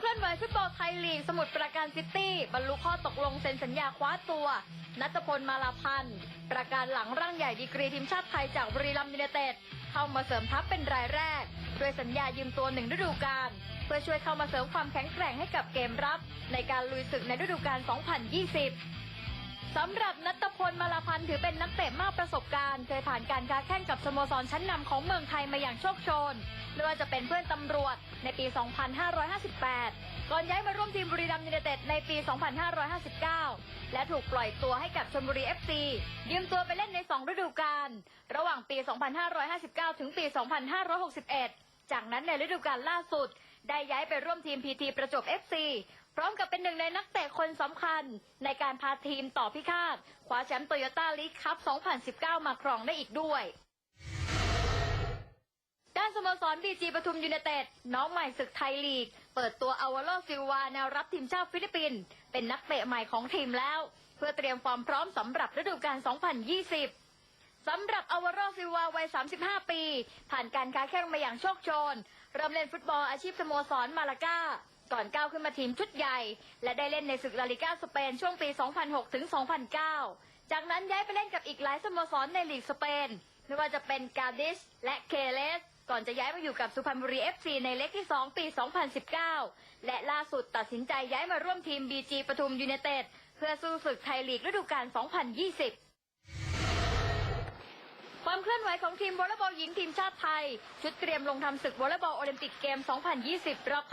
เคลื่อนไหวฟุตบอลไทยลีกสมุทรปราการซิตี้บรรลุข้อตกลงเซ็นสัญญาคว้าตัว นัทพลมาลาพันธ์ประการหลังร่างใหญ่ดีกรีทีมชาติไทยจากบุรีรัมย์ยูไนเต็ดเข้ามาเสริมทัพเป็นรายแรก ด้วยสัญญายืมตัวหนึ่งฤดูกาลเพื่อช่วยเข้ามาเสริมความแข็งแกร่งให้กับเกมรับ ในการลุยศึกในฤดูกาล 2020 สำหรับนัทพลมาลา เป็นนักเตะมากประสบการณ์เคยผ่านการค้าแข่งกับสโมสรชั้นนำของเมืองไทยมาอย่างโชคโชน ไม่ว่าจะเป็นเพื่อนตำรวจในปี 2558 ก่อนย้ายมาร่วมทีมบุรีรัมย์ยูไนเต็ดในปี 2559 และถูกปล่อยตัวให้กับชลบุรี FC ยืมตัวไปเล่นใน 2 ฤดูกาล ระหว่างปี 2559 ถึงปี 2561 จากนั้นในฤดูกาลล่าสุด ได้ย้ายไปร่วมทีมพีทีประจวบ FC พร้อมกับเป็นหนึ่งในนักเตะคนสำคัญ ในการพาทีมต่อพิฆาตคว้าแชมป์โตโยต้าลีกคัพ 2019 มาครองได้อีกด้วยด้านสโมสรบีจีปทุมยูไนเต็ดน้องใหม่ศึกไทยลีก เปิดตัวอาวาโลซิลวาแนวรับทีมชาติฟิลิปปินส์เป็นนักเตะใหม่ของทีมแล้ว เพื่อเตรียมความพร้อมสำหรับฤดูกาล 2020 สำหรับอวาโรซิวาวัย 35 ปี ผ่านการค้าแข่งมาอย่างโชคโชน เริ่มเล่นฟุตบอลอาชีพสโมสรมาลาก้า ก่อนก้าวขึ้นมาทีมชุดใหญ่ และได้เล่นในศึกลาลิก้าสเปนช่วงปี 2006 ถึง 2009 จากนั้นย้ายไปเล่นกับอีกหลายสโมสรในลีกสเปน ไม่ว่าจะเป็นกาดิชและเคเลส ก่อนจะย้ายมาอยู่กับสุพรรณบุรี FC ในเล็กที่ 2 ปี 2019 และล่าสุดตัดสินใจย้ายมาร่วมทีม BG ปทุมยูไนเต็ดเพื่อสู้ศึกไทยลีกฤดูกาล 2020 ความเคลื่อนไหวของทีมวอลเลย์บอลหญิงทีมชาติไทย ชุดเตรียมลงทำศึกวอลเลย์บอลโอลิมปิกเกม 2020 รอบคัด